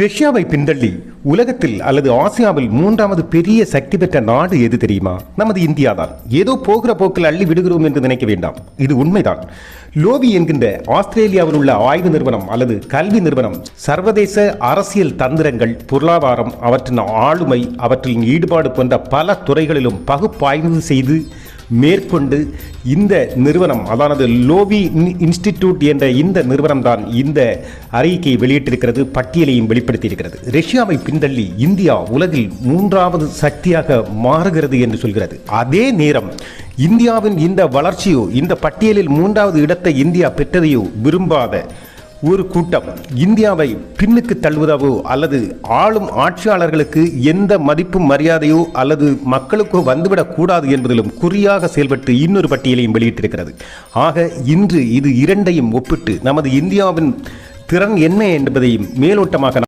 ரஷ்யாவை பின்தள்ளி உலகத்தில் அல்லது ஆசியாவில் மூன்றாவது பெரிய சக்தி பெற்ற நாடு எது தெரியுமா? நமது இந்தியா தான். ஏதோ போகிற போக்கில் அள்ளி விடுகிறோம் என்று நினைக்க வேண்டாம். இது உண்மைதான். லோவி என்கின்ற ஆஸ்திரேலியாவில் உள்ள ஆய்வு நிறுவனம் அல்லது கல்வி நிறுவனம் சர்வதேச அரசியல் தந்திரங்கள் பொருளாதாரம் அவற்றின் ஆளுமை அவற்றின் ஈடுபாடு போன்ற பல துறைகளிலும் பகுப்பாய்வு செய்து மேற்கொண்டு இந்த நிறுவனம் அதானது லோவி இன்- இன்ஸ்டிடியூட் என்ற இந்த நிறுவனம் தான் இந்த அறிக்கையை வெளியிட்டிருக்கிறது பட்டியலையும் வெளிப்படுத்தியிருக்கிறது. ரஷ்யாவை பின்தள்ளி இந்தியா உலகில் மூன்றாவது சக்தியாக மாறுகிறது என்று சொல்கிறது. அதே நேரம் இந்தியாவின் இந்த வளர்ச்சியோ இந்த பட்டியலில் மூன்றாவது இடத்தை இந்தியா பெற்றதையோ விரும்பாத ஒரு கூட்டம் இந்தியாவை பின்னுக்கு தள்ளுவதாவோ அல்லது ஆளும் ஆட்சியாளர்களுக்கு எந்த மதிப்பும் மரியாதையோ அல்லது மக்களுக்கோ வந்துவிடக்கூடாது என்பதிலும் குறியாக செயல்பட்டு இன்னொரு பட்டியலையும் வெளியிட்டிருக்கிறது. ஆக இன்று இது இரண்டையும் ஒப்பிட்டு நமது இந்தியாவின் திறன் என்ன என்பதையும் மேலோட்டமாக